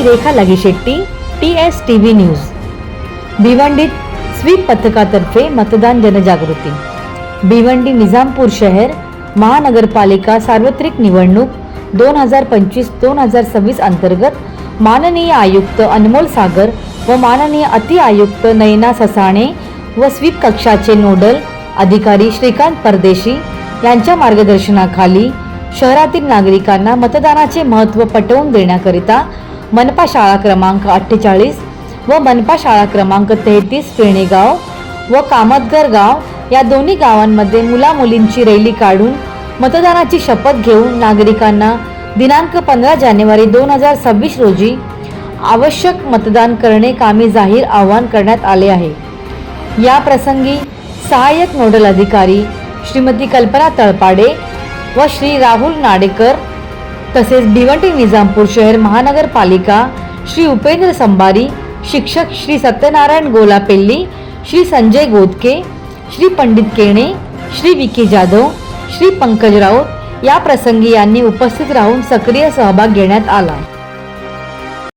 मी रेखा लगी Shetty T S T V news भिवंडीत SVEEP पथकातर्फे मतदान जनजागृती. भिवंडी निजामपूर शहर महानगरपालिका सार्वत्रिक निवडणूक दोन हजार पंचवीस दोन हजार सव्वीस अंतर्गत माननीय आयुक्त अनमोल सागर व माननीय अति आयुक्त नयना ससाणे व स्वीप कक्षाचे नोडल अधिकारी श्रीकांत परदेशी यांच्या मार्गदर्शनाखाली शहरातील नागरिकांना मतदानाचे महत्त्व पटवून देण्याकरिता मनपा शाळा क्रमांक अठ्ठेचाळीस व मनपा शाळा क्रमांक तेहतीस पेणेगाव व कामतगर गाव या दोन्ही गावांमध्ये मुलामुलींची रॅली काढून मतदानाची शपथ घेऊन नागरिकांना दिनांक पंधरा जानेवारी दोन हजार सव्वीस रोजी आवश्यक मतदान करणे कामी जाहीर आवाहन करण्यात आले आहे. या प्रसंगी सहाय्यक नोडल अधिकारी श्रीमती कल्पना तळपाडे व श्री राहुल नाडेकर तसेच भिवंडी निजामपूर शहर महानगरपालिका श्री उपेंद्र संभारी शिक्षक श्री सत्यनारायण गोलापेल्ली श्री संजय गोदके श्री पंडित केणे श्री विकी जाधव श्री पंकज राऊत या प्रसंगी यांनी उपस्थित राहून सक्रिय सहभाग घेण्यात आला.